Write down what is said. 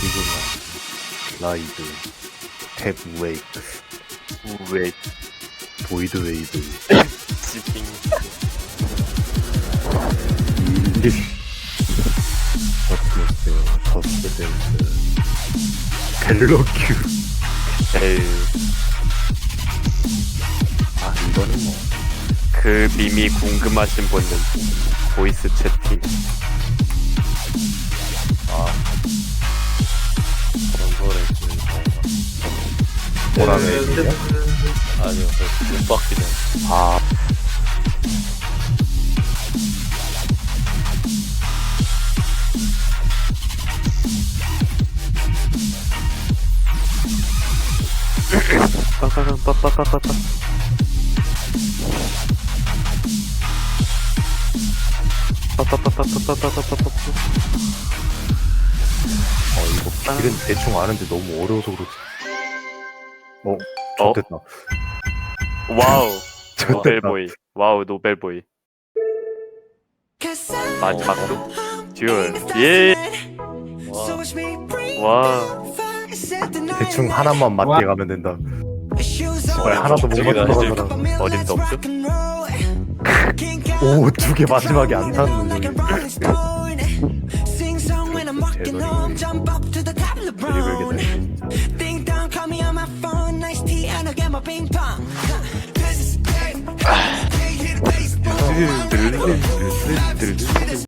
지금 라이드 탭 웨이브 우웨이 보이드 웨이브 지핑 일리 버스스 더스 댄스 갤러큐 에이 아 이거는 뭐그 밈이 궁금하신 분은 보이스 채팅 뭐라는 얘기냐? 아니요 못 바뀌는 아. 빠빠빠빠빠빠 빠 빠빠빠빠빠빠빠빠 어, 이거 길은 대충 아는데 너무 어려워서 그렇지 어? 어? 좋됐다. 와우. 노벨보이. 와우 노벨보이. 마지막 도 듀얼. 예. 와. 대충 하나만 맞게 가면 된다. 뭘 하나도 못 저기 맞추는. 거라. 어림도 없죠? 오 두 개 마지막에 안 닿는 놈이 드리블 계 ping pong. Cause it's gay. Gay hit.